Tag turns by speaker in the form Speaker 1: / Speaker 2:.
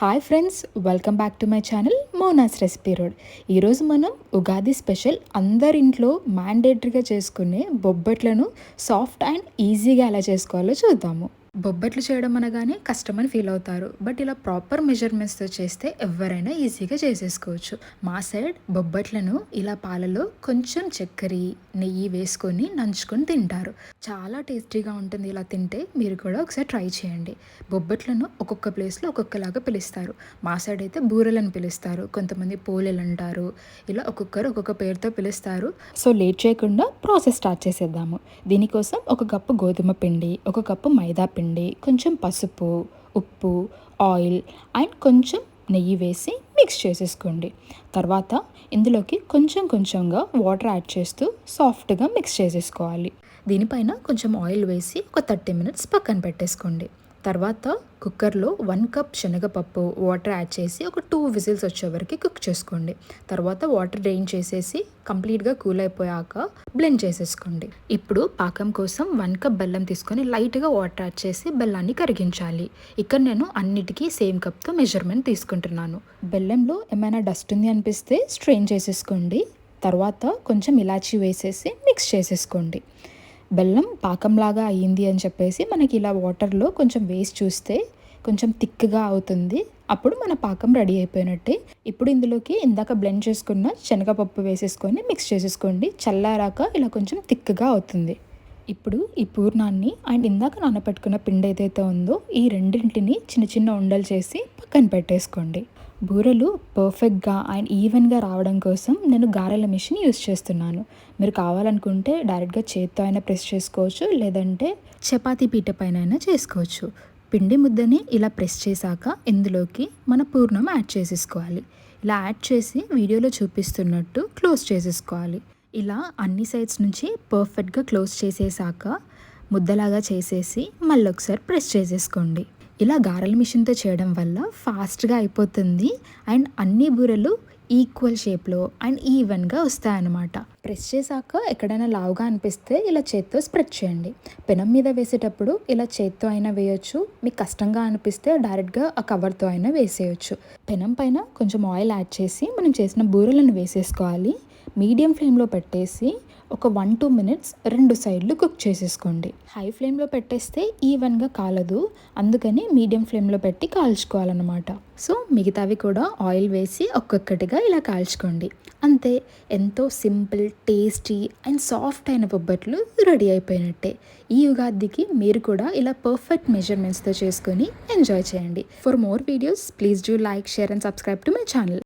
Speaker 1: Hi friends welcome back to my channel Mona's recipe road. ఈరోజు మనం Ugadi special అందరింట్లో మ్యాండేటరీగా చేసుకునే బొబ్బట్లను soft and ఈజీగా ఎలా చేసుకోవాలో చూద్దాము. బొబ్బట్లు చేయడం అనగానే కష్టమని ఫీల్ అవుతారు. బట్ ఇలా ప్రాపర్ మెజర్మెంట్స్తో చేస్తే ఎవరైనా ఈజీగా చేసేసుకోవచ్చు. మా సైడ్ బొబ్బట్లను ఇలా పాలలో కొంచెం చక్కెర నెయ్యి వేసుకొని నంచుకొని తింటారు. చాలా టేస్టీగా ఉంటుంది ఇలా తింటే. మీరు కూడా ఒకసారి ట్రై చేయండి. బొబ్బట్లను ఒక్కొక్క ప్లేస్లో ఒక్కొక్కలాగా పిలుస్తారు. మా సైడ్ అయితే బూరెలను పిలుస్తారు. కొంతమంది పోలేలు అంటారు. ఇలా ఒక్కొక్కరు ఒక్కొక్క పేరుతో పిలుస్తారు. సో లేట్ చేయకుండా ప్రాసెస్ స్టార్ట్ చేసేద్దాము. దీనికోసం ఒక కప్పు గోధుమ పిండి ఒక కప్పు మైదా పిండి కొంచెం పసుపు ఉప్పు ఆయిల్ అండ్ కొంచెం నెయ్యి వేసి మిక్స్ చేసేసుకోండి. తర్వాత ఇందులోకి కొంచెం కొంచెంగా వాటర్ యాడ్ చేస్తూ సాఫ్ట్గా మిక్స్ చేసేసుకోవాలి. దీనిపైన కొంచెం ఆయిల్ వేసి ఒక థర్టీ మినిట్స్ పక్కన పెట్టేసుకోండి. తర్వాత కుక్కర్లో వన్ కప్ శనగపప్పు వాటర్ యాడ్ చేసి ఒక టూ విజిల్స్ వచ్చేవరకు కుక్ చేసుకోండి. తర్వాత వాటర్ డ్రైన్ చేసేసి కంప్లీట్గా కూల్ అయిపోయాక బ్లెండ్ చేసేసుకోండి. ఇప్పుడు పాకం కోసం వన్ కప్ బెల్లం తీసుకొని లైట్గా వాటర్ యాడ్ చేసి బెల్లాన్ని కరిగించాలి. ఇక్కడ నేను అన్నిటికీ సేమ్ కప్తో మెజర్మెంట్ తీసుకుంటున్నాను. బెల్లంలో ఏమైనా డస్ట్ ఉంది అనిపిస్తే స్ట్రెయిన్ చేసేసుకోండి. తర్వాత కొంచెం ఇలాచీ వేసేసి మిక్స్ చేసేసుకోండి. బెల్లం పాకంలాగా అయ్యింది అని చెప్పేసి మనకి ఇలా వాటర్లో కొంచెం వేసి చూస్తే కొంచెం థిక్గా అవుతుంది. అప్పుడు మన పాకం రెడీ అయిపోయినట్టే. ఇప్పుడు ఇందులోకి ఇందాక బ్లెండ్ చేసుకున్న శనగపప్పు వేసేసుకొని మిక్స్ చేసేసుకోండి. చల్లారాక ఇలా కొంచెం థిక్గా అవుతుంది. ఇప్పుడు ఈ పూర్ణాన్ని అండ్ ఇందాక నానబెట్టుకున్న పిండి ఏదైతే ఉందో ఈ రెండింటిని చిన్న చిన్న ఉండలు చేసి పక్కన పెట్టేసుకోండి. బూరెలు పర్ఫెక్ట్గా అండ్ ఈవెన్గా రావడం కోసం నేను గారెల మిషన్ యూస్ చేస్తున్నాను. మీరు కావాలనుకుంటే డైరెక్ట్గా చేత్తో అయినా ప్రెస్ చేసుకోవచ్చు లేదంటే చపాతీ పీట పైన అయినా చేసుకోవచ్చు. పిండి ముద్దని ఇలా ప్రెస్ చేశాక ఇందులోకి మన పూర్ణం యాడ్ చేసేసుకోవాలి. ఇలా యాడ్ చేసి వీడియోలో చూపిస్తున్నట్టు క్లోజ్ చేసేసుకోవాలి. ఇలా అన్ని సైడ్స్ నుంచి పర్ఫెక్ట్గా క్లోజ్ చేసేసాక ముద్దలాగా చేసేసి మళ్ళీ ఒకసారి ప్రెస్ చేసేసుకోండి. ఇలా గారెల మిషన్తో చేయడం వల్ల ఫాస్ట్గా అయిపోతుంది. అండ్ అన్ని బూరెలు ఈక్వల్ షేప్లో అండ్ ఈవెన్గా వస్తాయన్నమాట. ప్రెస్ చేశాక ఎక్కడైనా లావుగా అనిపిస్తే ఇలా చేత్తో స్ప్రెడ్ చేయండి. పెనం మీద వేసేటప్పుడు ఇలా చేత్తో అయినా వేయొచ్చు. మీకు కష్టంగా అనిపిస్తే డైరెక్ట్గా ఆ కవర్తో అయినా వేసేయచ్చు. పెనం పైన కొంచెం ఆయిల్ యాడ్ చేసి మనం చేసిన బూరెలను వేసేసుకోవాలి. మీడియం ఫ్లేమ్లో పెట్టేసి ఒక వన్ టూ మినిట్స్ రెండు సైడ్లు కుక్ చేసేసుకోండి. హై ఫ్లేమ్లో పెట్టేస్తే ఈవెన్గా కాలదు. అందుకని మీడియం ఫ్లేమ్లో పెట్టి కాల్చుకోవాలన్నమాట. సో మిగతావి కూడా ఆయిల్ వేసి ఒక్కొక్కటిగా ఇలా కాల్చుకోండి. అంతే ఎంతో సింపుల్ టేస్టీ అండ్ సాఫ్ట్ అయిన బొబ్బట్లు రెడీ అయిపోయినట్టే. ఈ ఉగాదికి మీరు కూడా ఇలా పర్ఫెక్ట్ మెజర్మెంట్స్తో చేసుకొని ఎంజాయ్ చేయండి. For more videos please do like share and subscribe to my channel